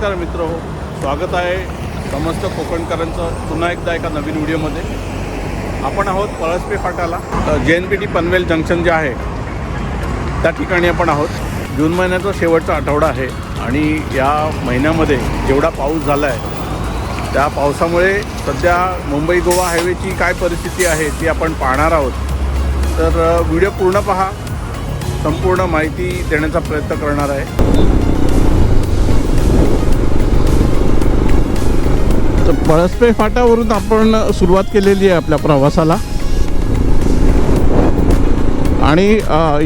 नमस्कार मित्र हो. स्वागत आहे समस्त कोकणकरांचं पुन्हा एकदा एका नवीन व्हिडिओमध्ये. आपण आहोत Palaspe फाटाला J N P T Panvel junction जे आहे त्या ठिकाणी आपण आहोत. जून महिन्याचा शेवटचा आठवडा आहे आणि या महिन्यामध्ये जेवढा पाऊस झाला आहे त्या पावसामुळे सध्या मुंबई गोवा हायवेची काय परिस्थिती आहे ती आपण पाहणार आहोत. तर व्हिडिओ पूर्ण पहा. संपूर्ण माहिती देण्याचा प्रयत्न करणार आहे. तर पळसपे फाट्यावरून आपण सुरुवात केलेली आहे आपल्या प्रवासाला. आणि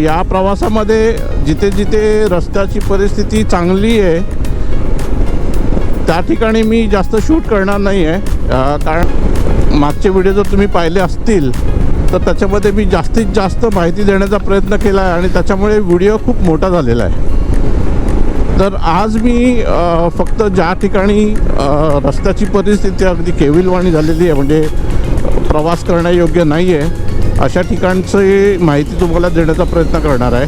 या प्रवासामध्ये जिथे जिथे रस्त्याची परिस्थिती चांगली आहे त्या ठिकाणी मी जास्त शूट करणार नाही आहे कारण मागचे व्हिडिओ जर तुम्ही पाहिले असतील तर त्याच्यामध्ये मी जास्तीत जास्त माहिती देण्याचा प्रयत्न केला आहे आणि त्याच्यामुळे व्हिडिओ खूप मोठा झालेला आहे. तर आज मी फक्त ज्या ठिकाणी रस्त्याची परिस्थिती अगदी केविलवाणी झालेली आहे म्हणजे प्रवास करण्यायोग्य नाही आहे अशा ठिकाणची माहिती तुम्हाला देण्याचा प्रयत्न करणार आहे.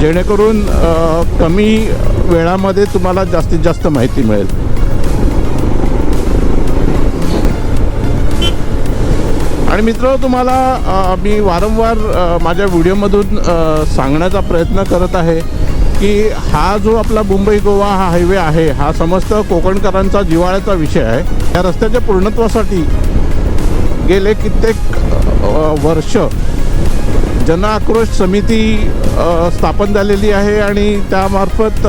जेणेकरून कमी वेळामध्ये तुम्हाला जास्तीत जास्त माहिती मिळेल. आणि मित्र तुम्हाला मी वारंवार माझ्या व्हिडिओमधून सांगण्याचा प्रयत्न करत आहे. की हा जो आपला मुंबई गोवा हा हायवे आहे हा समस्त कोकणकरांचा जिवाळ्याचा विषय आहे. या रस्त्याच्या पूर्णत्वासाठी गेले कित्येक वर्ष जन आक्रोश समिती स्थापन झालेली आहे आणि त्यामार्फत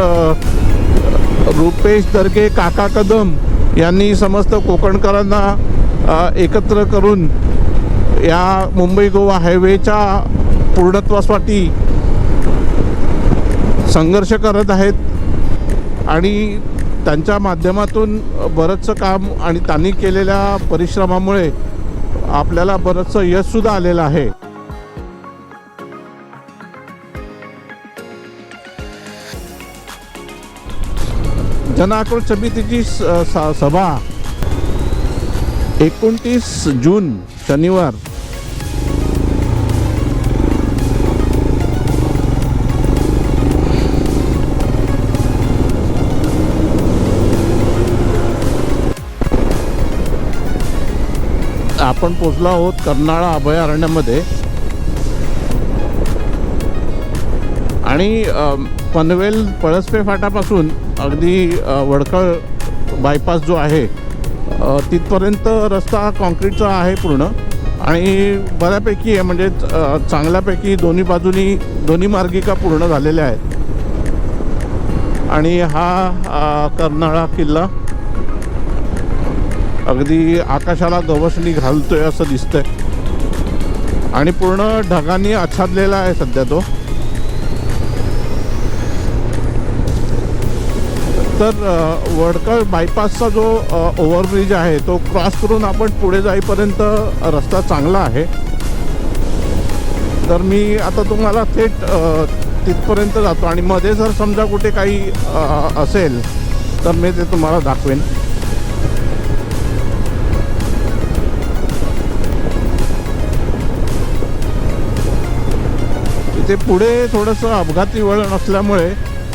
रुपेश दर्गे काका कदम यांनी समस्त कोकणकरांना एकत्र करून या मुंबई गोवा हायवेच्या पूर्णत्वासाठी संघर्ष करत आहेत आणि त्यांच्या माध्यमातून बरंचसं काम आणि त्यांनी केलेल्या परिश्रमामुळे आपल्याला बरंचसं यशसुद्धा आलेलं आहे. जन आक्रोश समितीची स- स- सभा एकोणतीस जून शनिवार आपण पोचलो आहोत कर्नाळा अभयारण्यामध्ये. आणि पनवेल पळसपे फाटापासून अगदी वडकळ बायपास जो आहे तिथपर्यंत रस्ता कॉन्क्रीटचा आहे पूर्ण. आणि बऱ्यापैकी आहे म्हणजे चांगल्यापैकी दोन्ही बाजूनी दोन्ही मार्गिका पूर्ण झालेल्या आहेत. आणि हा कर्नाळा किल्ला अगदी आकाशाला गवसणी घालतोय असं दिसतंय. आणि पूर्ण ढगांनी आच्छादलेला आहे सध्या तो. तर वडकळ बायपासचा जो ओव्हरब्रिज आहे तो क्रॉस करून आपण पुढे जाईपर्यंत रस्ता चांगला आहे. तर मी आता तुम्हाला थेट तिथपर्यंत जातो. आणि मध्ये जर समजा कुठे काही असेल तर मी ते तुम्हाला दाखवेन. ते पुढे थोडंसं अपघाती वळण असल्यामुळे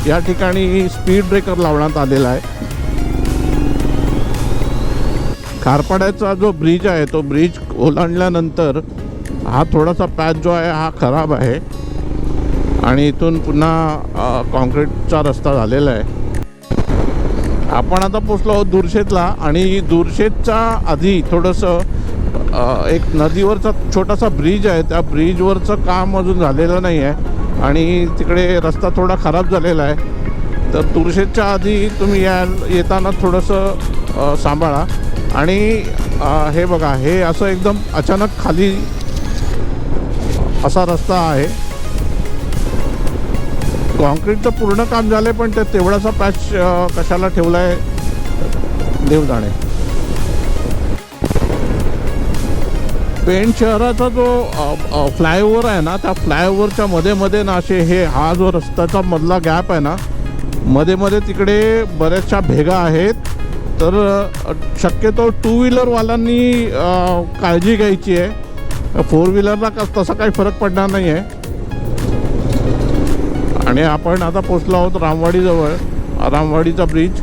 या ठिकाणी स्पीड ब्रेकर लावण्यात आलेला आहे. खारपाड्याचा जो ब्रिज आहे तो ब्रिज ओलांडल्यानंतर हा थोडासा पॅच जो आहे हा खराब आहे. आणि इथून पुन्हा कॉन्क्रीटचा रस्ता झालेला आहे. आपण आता पोचलो आहोत दुर्शेतला आणि दुर्शेतच्या आधी थोडंसं एक नदीवरचा छोटासा ब्रिज आहे. त्या ब्रिजवरचं काम अजून झालेलं नाही आहे आणि तिकडे रस्ता थोडा खराब झालेला आहे. तर तुळशीच्या आधी तुम्ही या येताना थोडंसं सांभाळा. आणि हे बघा हे असं एकदम अचानक खाली असा रस्ता आहे. कॉन्क्रीटचं पूर्ण काम झालं आहे पण ते तेवढासा पॅच कशाला ठेवला आहे देव जाणे. पेण शहराचा जो फ्लायओव्हर आहे ना त्या फ्लायओव्हरच्या मध्ये मध्ये ना असे हे हा जो रस्त्याचा मधला गॅप आहे ना मध्ये मध्ये तिकडे बऱ्याचशा भेगा आहेत. तर शक्यतो टू व्हीलरवाल्यांनी काळजी घ्यायची आहे. फोर व्हीलरला का तसा काही फरक पडणार नाही आहे आणि आपण आता पोचलो आहोत रामवाडीजवळ. रामवाडीचा ब्रिज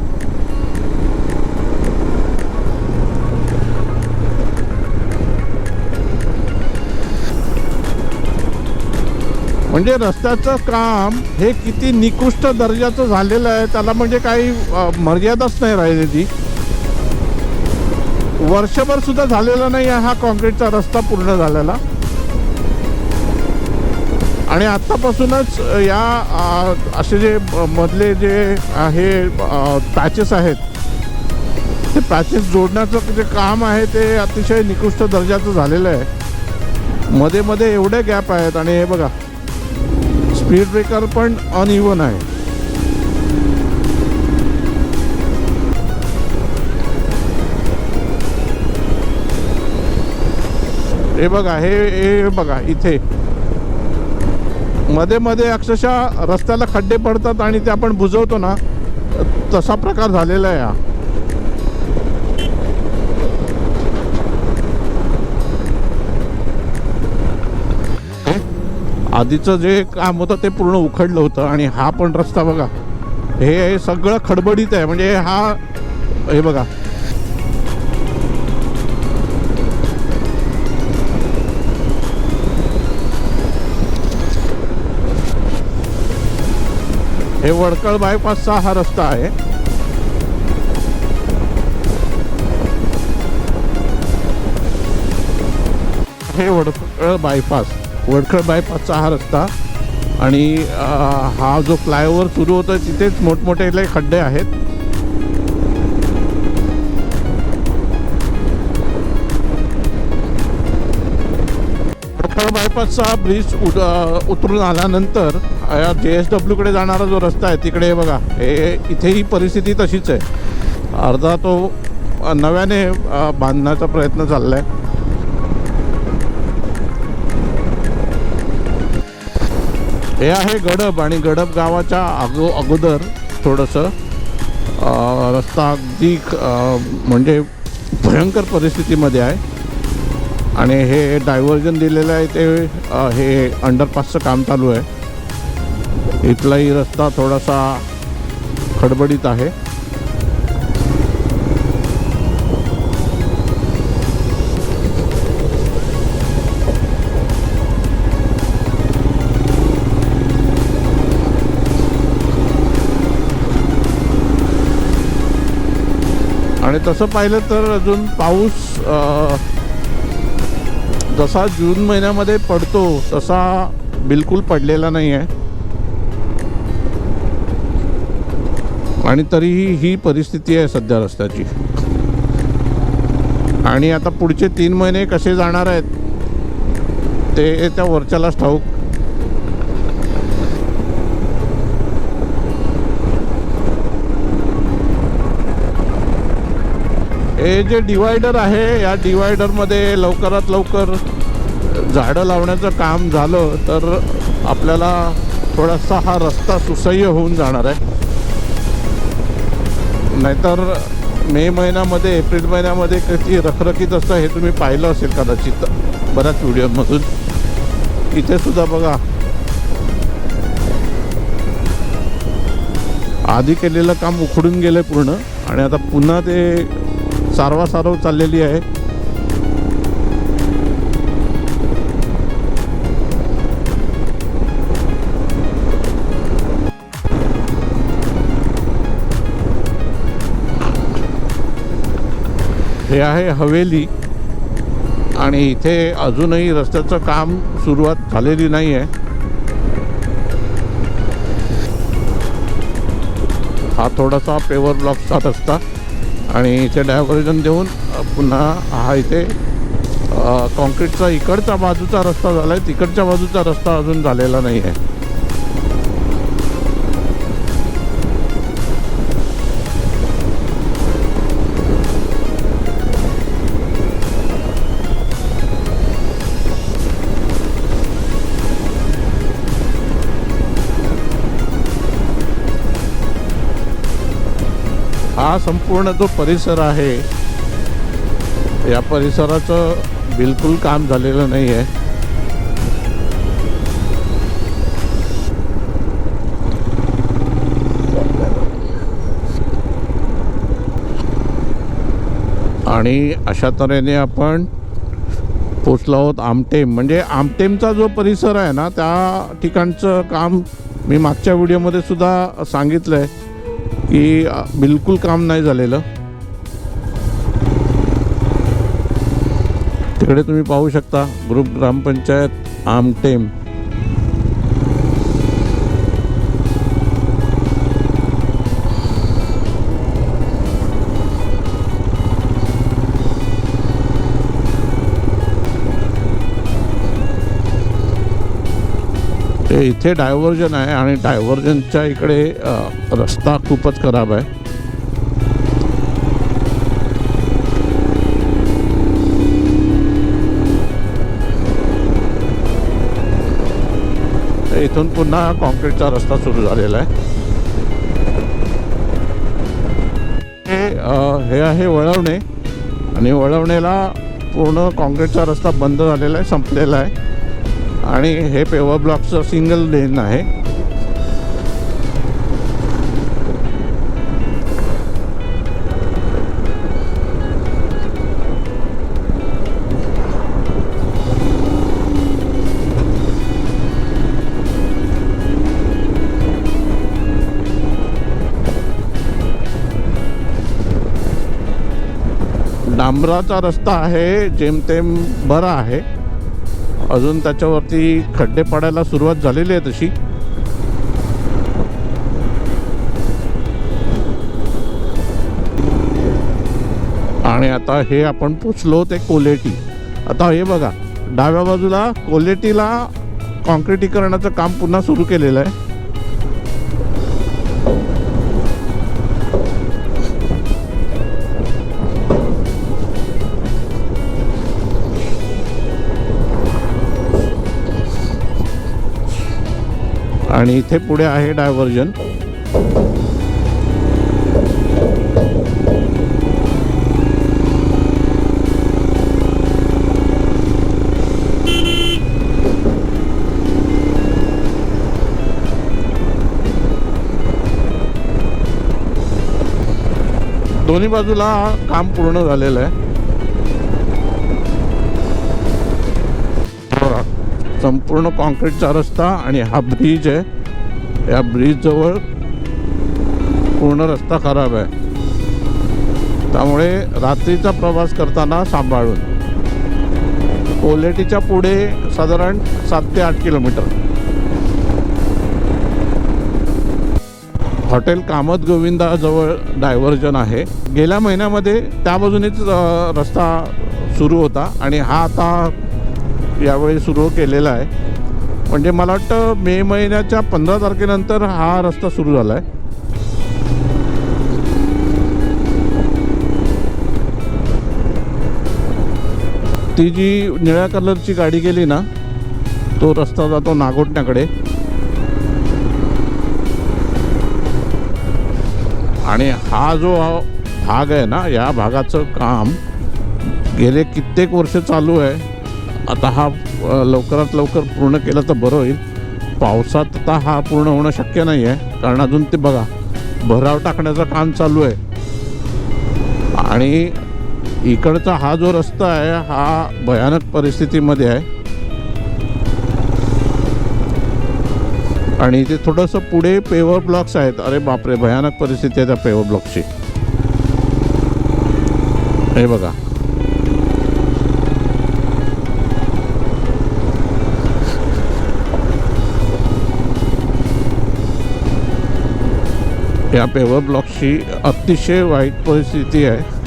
म्हणजे रस्त्याचं काम हे किती निकृष्ट दर्जाचं झालेलं आहे त्याला म्हणजे काही मर्यादाच नाही राहिलेली वर्षभर सुद्धा झालेला नाही आहे हा कॉन्क्रीटचा रस्ता पूर्ण झालेला. आणि आत्तापासूनच या असे जे मधले जे हे पॅचेस आहेत ते पॅचेस जोडण्याचं जे काम आहे ते अतिशय निकृष्ट दर्जाचं झालेलं आहे. मध्ये मध्ये एवढे गॅप आहेत आणि हे बघा स्पीड ब्रेकर पण अनइवन आहे. हे बघा हे हे बघा इथे. मध्ये मध्ये अक्षरशः रस्त्याला खड्डे पडतात आणि ते आपण बुजवतो ना तसा प्रकार झालेला आहे आधीचं जे काम होतं ते पूर्ण उखडलं होतं आणि हा पण रस्ता बघा. हे सगळं खडबडीत आहे. म्हणजे हा हे बघा. हे वडकळ बायपासचा हा रस्ता आहे. हे वडकळ बायपास वडखळ बायपासचा हा रस्ता. आणि हा जो फ्लायओव्हर सुरू होतो तिथेच मोठमोठे खड्डे आहेत. वडखळ बायपासचा ब्रिज उड उतरून आल्यानंतर जे एस डब्ल्यूकडे जाणारा जो रस्ता आहे तिकडे बघा हे इथेही परिस्थिती तशीच आहे. अर्धा तो नव्याने बांधण्याचा प्रयत्न चालला आहे हे आहे गडब आणि गडब गावाच्या अगो अगोदर थोडंसं रस्ता अगदी म्हणजे भयंकर परिस्थितीमध्ये आहे. आणि हे डायव्हर्जन दिलेलं आहे ते हे अंडरपासचं काम चालू आहे. इथलाही रस्ता थोडासा खडबडीत आहे. आणि तसं पाहिलं तर अजून पाऊस जसा जून महिन्यामध्ये पडतो तसा बिलकुल पडलेला नाही आहे आणि तरीही ही परिस्थिती आहे सध्या रस्त्याची. आणि आता पुढचे तीन महिने कसे जाणार आहेत ते त्या वरच्यालाच ठाऊक. हे जे डिवायडर आहे या डिवायडरमध्ये लवकरात लवकर झाडं लावण्याचं काम झालं तर आपल्याला थोडासा हा रस्ता सुसह्य होऊन जाणार आहे. नाहीतर मे महिन्यामध्ये एप्रिल महिन्यामध्ये किती रखरखीत असतं हे तुम्ही पाहिलं असेल कदाचित बऱ्याच व्हिडिओमधून. इथे सुद्धा बघा. आधी केलेलं काम उखडून गेलं पूर्ण आणि आता पुन्हा ते सारवासारव चाललेली आहे. हे आहे हवेली आणि इथे अजूनही रस्त्याचं काम सुरुवात झालेली नाही आहे. हा थोडासा पेवर ब्लॉकचा रस्ता. आणि इथे डायव्हर्जन देऊन पुन्हा हा इथे कॉन्क्रीटचा इकडचा बाजूचा रस्ता झाला आहे तिकडच्या बाजूचा रस्ता अजून झालेला नाही आहे हा संपूर्ण जो परिसर आहे या परिसराचं बिलकुल काम झालेलं नाही आहे आणि अशा तऱ्हेने आपण पोचलो आहोत आमटेम. म्हणजे आमटेमचा जो परिसर आहे ना त्या ठिकाणचं काम मी मागच्या व्हिडिओमध्ये सुद्धा सांगितलं आहे की बिलकुल काम नाही झालेलं. तिकडे तुम्ही पाहू शकता ग्रुप ग्रामपंचायत आमटेम. म्हणजे इथे डायव्हर्जन आहे आणि डायव्हर्जनच्या इकडे रस्ता खूपच खराब आहे. इथून पुन्हा कॉन्क्रीटचा रस्ता सुरू झालेला आहे. हे हे आहे वळवणे आणि वळवणेला पूर्ण कॉन्क्रीटचा रस्ता बंद झालेला आहे संपलेला आहे. आणि हे पेवर ब्लॉकचं सिंगल लेन आहे. डांबराचा रस्ता आहे जेमतेम बरा आहे. अजून त्याच्यावरती खड्डे पडायला सुरुवात झालेली आहे तशी. आणि आता हे आपण पोचलो ते कोलेटी. आता हे बघा डाव्या बाजूला कोलेटीला कॉन्क्रिटीकरणाचं काम पुन्हा सुरू केलेलं आहे. आणि इथे पुढे आहे डायव्हर्जन. दोन्ही बाजूला काम पूर्ण झालेलं आहे. संपूर्ण कॉन्क्रीटचा रस्ता आणि हा ब्रिज आहे. या ब्रिजजवळ पूर्ण रस्ता खराब आहे. त्यामुळे रात्रीचा प्रवास करताना सांभाळून. कोलेटीच्या पुढे साधारण सात ते आठ किलोमीटर. हॉटेल कामत गोविंदाजवळ डायव्हर्जन आहे. गेल्या महिन्यामध्ये त्या बाजूनेच रस्ता सुरू होता आणि हा आता यावेळी सुरू केलेला आहे. म्हणजे मला वाटतं मे महिन्याच्या पंधरा तारखेनंतर हा रस्ता सुरू झाला आहे. ती जी निळ्या कलरची गाडी गेली ना तो रस्ता जातो नागोटण्याकडे. आणि हा जो भाग आहे ना या भागाचं काम गेले कित्येक वर्ष चालू आहे. आता हा लवकरात लवकर पूर्ण केलं तर बरं होईल. पावसात आता हा पूर्ण होणं शक्य नाही आहे कारण अजून ते बघा भराव टाकण्याचं काम चालू आहे. आणि इकडचा हा जो रस्ता आहे हा भयानक परिस्थितीमध्ये आहे. आणि इथे थोडंसं पुढे पेवर ब्लॉक्स आहेत. अरे बापरे भयानक परिस्थिती आहे त्या पेवर ब्लॉकची हे बघा. या पेवर ब्लॉकची अतिशय वाईट परिस्थिती आहे.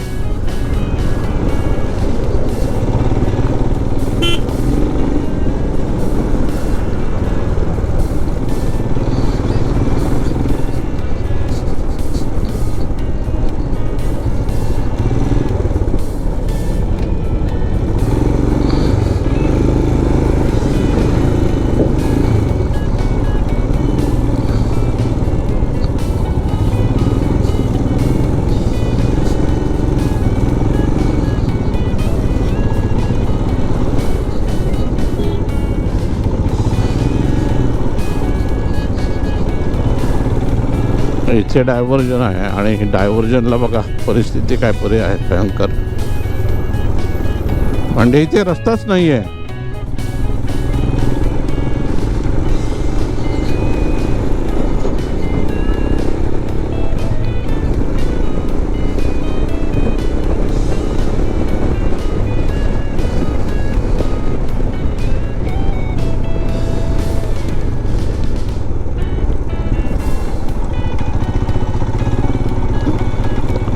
इथे डायव्हर्जन आहे आणि डायव्हर्जनला बघा परिस्थिती काय पर्याय भयंकर. म्हणजे इथे रस्ताच नाही आहे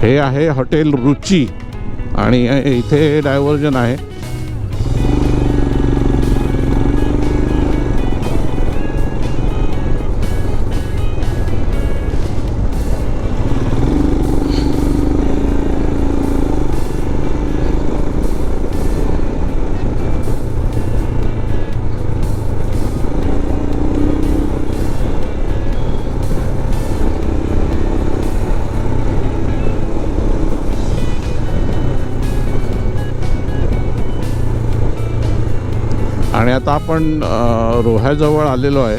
हे आहे हॉटेल रुची आणि इथे डायव्हर्जन आहे. आता आपण रोह्याजवळ आलेलो आहे.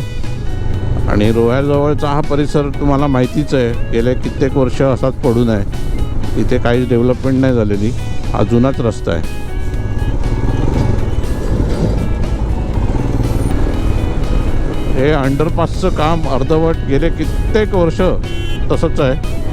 आणि रोह्याजवळचा हा परिसर तुम्हाला माहितीच आहे गेले कित्येक वर्ष असाच पडून आहे इथे काहीच डेव्हलपमेंट नाही झालेली हा जुनाच रस्ता आहे. हे अंडरपासचं काम अर्धवट गेले कित्येक वर्ष तसंच आहे.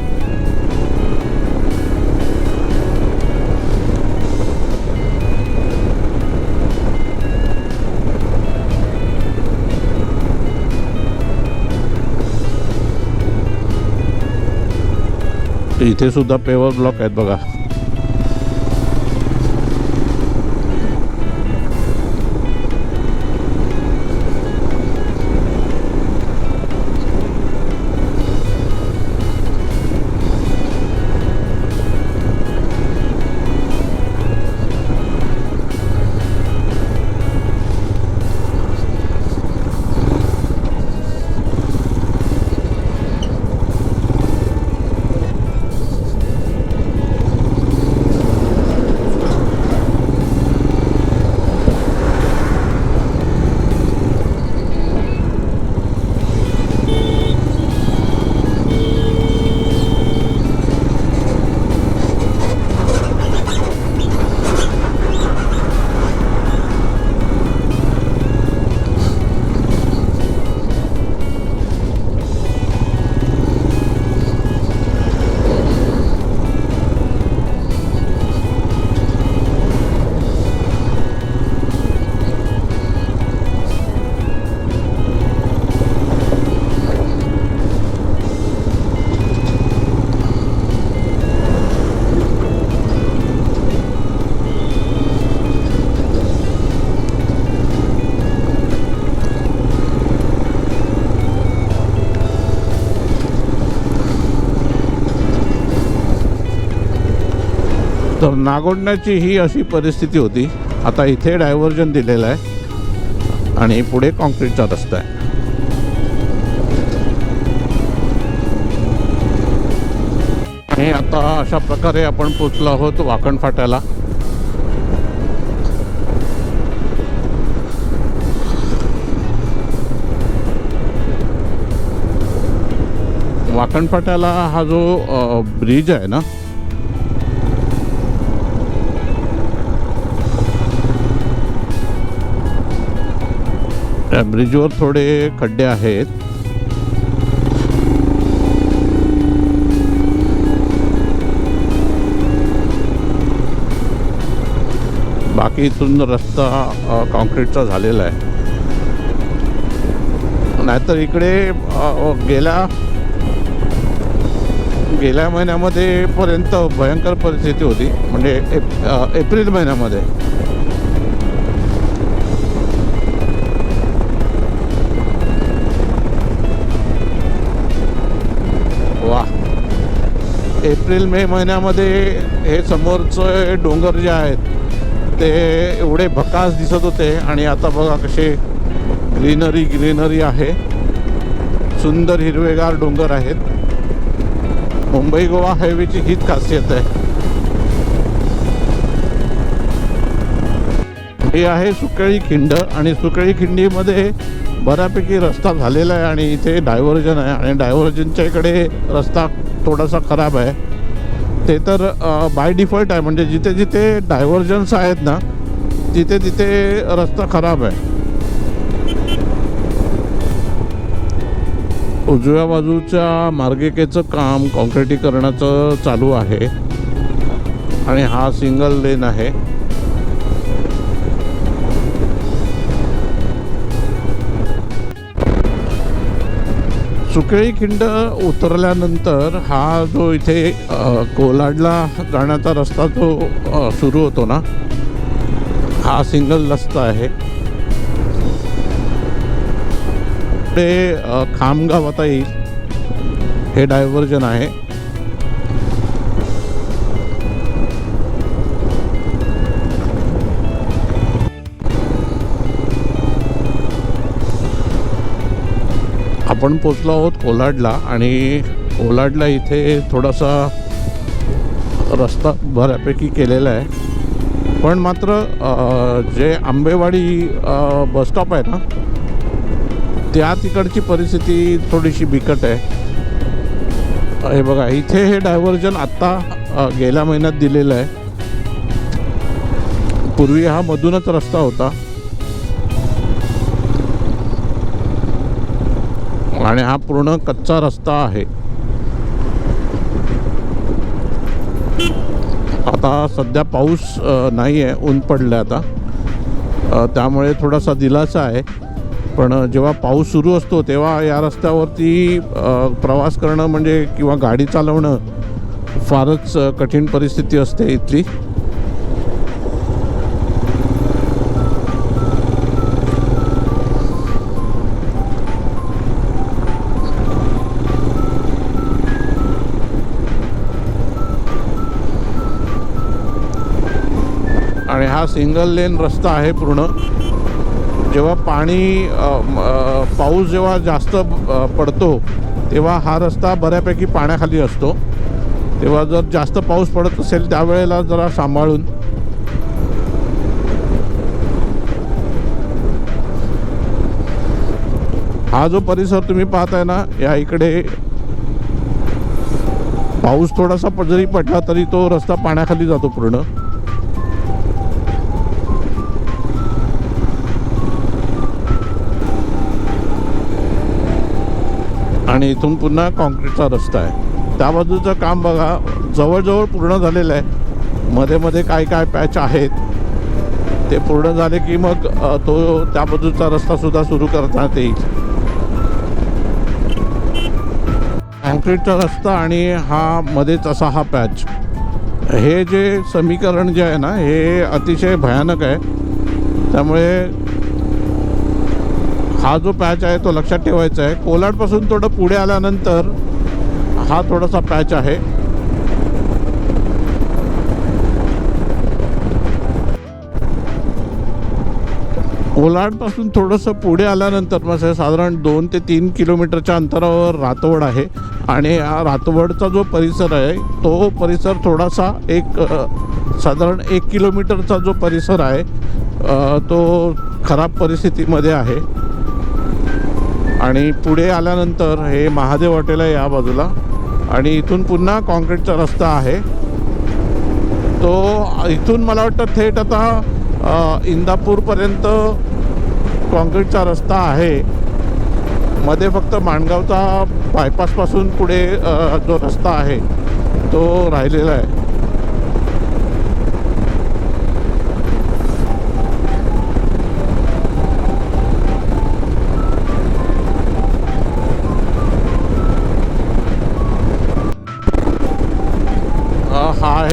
इथे सुद्धा पेवर ब्लॉक आहेत बघा. नागोडण्याची ही अशी परिस्थिती होती. आता इथे डायव्हर्जन दिलेलं आहे आणि पुढे कॉन्क्रीटचा रस्ता आहे. आणि आता अशा प्रकारे आपण पोचलो आहोत वाकण फाट्याला. वाकण फाट्याला हा जो ब्रिज आहे ना ब्रिजवर थोडे खड्डे आहेत. बाकी इथून रस्ता कॉन्क्रीटचा झालेला आहे. नाहीतर इकडे गेल्या गेल्या महिन्यामध्ये पर्यंत भयंकर परिस्थिती होती. म्हणजे एप एप्रिल महिन्यामध्ये. एप्रिल मे महिन्यामध्ये हे समोरचं डोंगर जे आहेत ते एवढे भकास दिसत होते. आणि आता बघा कसे ग्रीनरी ग्रीनरी आहे. सुंदर हिरवेगार डोंगर आहेत. मुंबई गोवा हायवेची हीच खासियत आहे. हे आहे सुकळी खिंड आणि सुकळी खिंडीमध्ये बऱ्यापैकी रस्ता झालेला आहे आणि इथे डायव्हर्जन आहे. आणि डायव्हर्जनच्या इकडे रस्ता थोडासा खराब आहे. ते तर बाय डिफॉल्ट आहे. म्हणजे जिथे जिथे डायव्हर्जन्स आहेत ना तिथे तिथे रस्ता खराब आहे. उजव्या बाजूच्या मार्गिकेचं काम कॉन्क्रिटीकरणाचं चालू आहे. आणि हा सिंगल लेन आहे. सुकळी खिंड उतरल्यानंतर हा जो इथे कोलाडला जाण्याचा रस्ता जो सुरू होतो ना हा सिंगल रस्ता आहे. पुढे खामगाव आता येईल. हे डायव्हर्जन आहे. आपण पोचलो आहोत कोलाडला आणि कोलाडला इथे थोडासा रस्ता बऱ्यापैकी केलेला आहे. पण मात्र जे आंबेवाडी बसस्टॉप आहे ना त्या तिकडची परिस्थिती थोडीशी बिकट आहे. हे बघा इथे हे डायव्हर्जन आत्ता गेल्या महिन्यात दिलेलं आहे. पूर्वी हा मधूनच रस्ता होता. आणि हा पूर्ण कच्चा रस्ता आहे. आता सध्या पाऊस नाही आहे ऊन पडलं आता. त्यामुळे थोडासा दिलासा आहे. पण जेव्हा पाऊस सुरू असतो तेव्हा या रस्त्यावरती प्रवास करणं म्हणजे किंवा गाडी चालवणं फारच कठीण परिस्थिती असते इथली. हा सिंगल लेन रस्ता आहे पूर्ण. जेव्हा पाणी पाऊस जेव्हा जास्त पडतो तेव्हा हा रस्ता बऱ्यापैकी पाण्याखाली असतो. तेव्हा जर जास्त पाऊस पडत असेल त्यावेळेला जरा सांभाळून. हा जो परिसर तुम्ही पाहताय ना या इकडे पाऊस थोडासा जरी पडला तरी तो रस्ता पाण्याखाली जातो पूर्ण. आणि इथून पुन्हा कॉन्क्रीटचा रस्ता आहे. त्या बाजूचं काम बघा जवळजवळ पूर्ण झालेलं आहे. मध्ये मध्ये काय काय पॅच आहेत ते पूर्ण झाले की मग तो त्या बाजूचा रस्ता सुद्धा सुरू करण्यात येईल. कॉन्क्रीटचा रस्ता आणि हा मध्येच असा हा पॅच. हे जे समीकरण जे आहे ना हे अतिशय भयानक आहे. त्यामुळे हा जो पॅच आहे तो लक्षात ठेवायचा आहे. कोलाडपासून थोडं पुढे आल्यानंतर हा थोडासा पॅच आहे. कोलाडपासून थोडंसं पुढे आल्यानंतर म्हणजे साधारण दोन ते तीन किलोमीटरच्या अंतरावर रातवड आहे. आणि हा रातवडचा जो परिसर आहे तो परिसर थोडासा एक साधारण एक किलोमीटरचा जो परिसर आहे तो खराब परिस्थितीमध्ये आहे. आणि पुढे आल्यानंतर हे महादेव हॉटेल आहे या बाजूला. आणि इथून पुन्हा कॉन्क्रीटचा रस्ता आहे. तो इथून मला वाटतं थेट आता इंदापूरपर्यंत कॉन्क्रीटचा रस्ता आहे. मध्ये फक्त माणगावचा बायपासपासून पुढे जो रस्ता आहे तो राहिलेला आहे.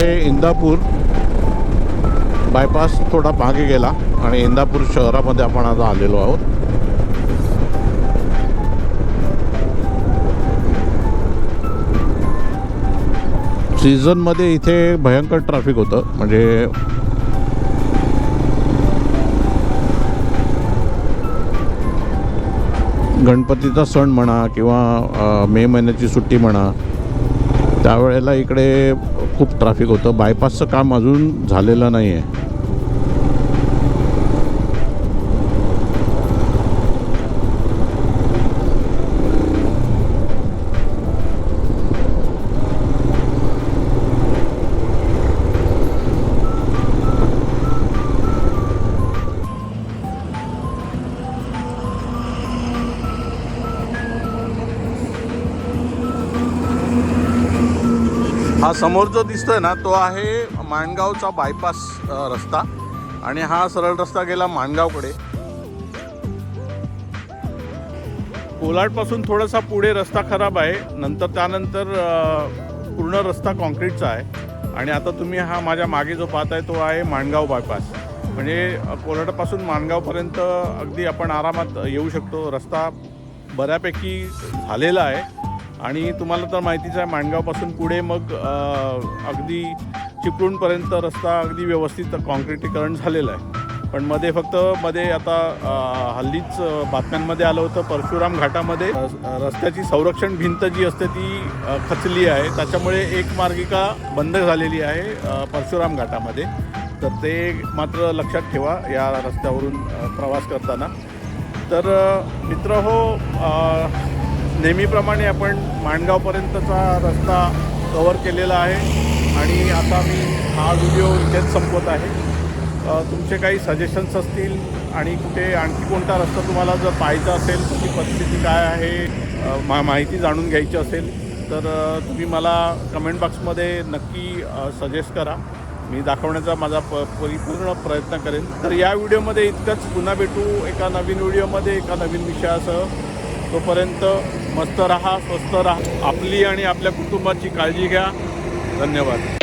आहे इंदापूर. बायपास थोडा मागे गेला आणि इंदापूर शहरामध्ये आपण आता आलेलो आहोत. सीझनमध्ये इथे भयंकर ट्रॅफिक होतं. म्हणजे गणपतीचा सण म्हणा किंवा मे महिन्याची सुट्टी म्हणा त्यावेळेला इकडे खूप ट्रॅफिक होतं. बायपासचं काम अजून झालेलं नाही आहे हा समोर जो दिसतोय ना तो आहे माणगावचा बायपास रस्ता. आणि हा सरळ रस्ता गेला माणगावकडे. कोलाडपासून थोडासा पुढे रस्ता खराब आहे. नंतर त्यानंतर पूर्ण रस्ता कॉन्क्रीटचा आहे. आणि आता तुम्ही हा माझ्या मागे जो पाहताय तो आहे माणगाव बायपास म्हणजे कोलाडपासून माणगावपर्यंत अगदी आपण आरामात येऊ शकतो. रस्ता बऱ्यापैकी झालेला आहे. आणि तुम्हाला तर माहितीच आहे माणगावपासून पुढे मग अगदी चिपळूणपर्यंत रस्ता अगदी व्यवस्थित कॉन्क्रिटीकरण झालेलं आहे. पण मध्ये फक्त मध्ये आता हल्लीच बातम्यांमध्ये आलं होतं परशुराम घाटामध्ये रस्त्याची संरक्षण भिंत जी असते ती खचली आहे. त्याच्यामुळे एक मार्गिका बंद झालेली आहे परशुराम घाटामध्ये. तर ते मात्र लक्षात ठेवा या रस्त्यावरून प्रवास करताना. तर मित्र हो नेहमीप्रमाणे आपण माणगावपर्यंतचा रस्ता कवर केलेला आहे. आणि आता मी हा व्हिडिओ इथेच संपवत आहे. तुमचे काही सजेशन्स असतील आणि कुठे आणखी कोणता रस्ता तुम्हाला जर पाहायचा असेल तुमची परिस्थिती काय आहे मा माहिती जाणून घ्यायची असेल तर तुम्ही मला कमेंट बॉक्समध्ये नक्की सजेस्ट करा. मी दाखवण्याचा माझा प परिपूर्ण प्रयत्न करेन. तर या व्हिडिओमध्ये इतकंच. पुन्हा भेटू एका नवीन व्हिडिओमध्ये एका नवीन विषयासह. तोपर्यंत मस्त राहा स्वस्त राहा आपली आणि आपल्या कुटुंबाची काळजी घ्या. धन्यवाद.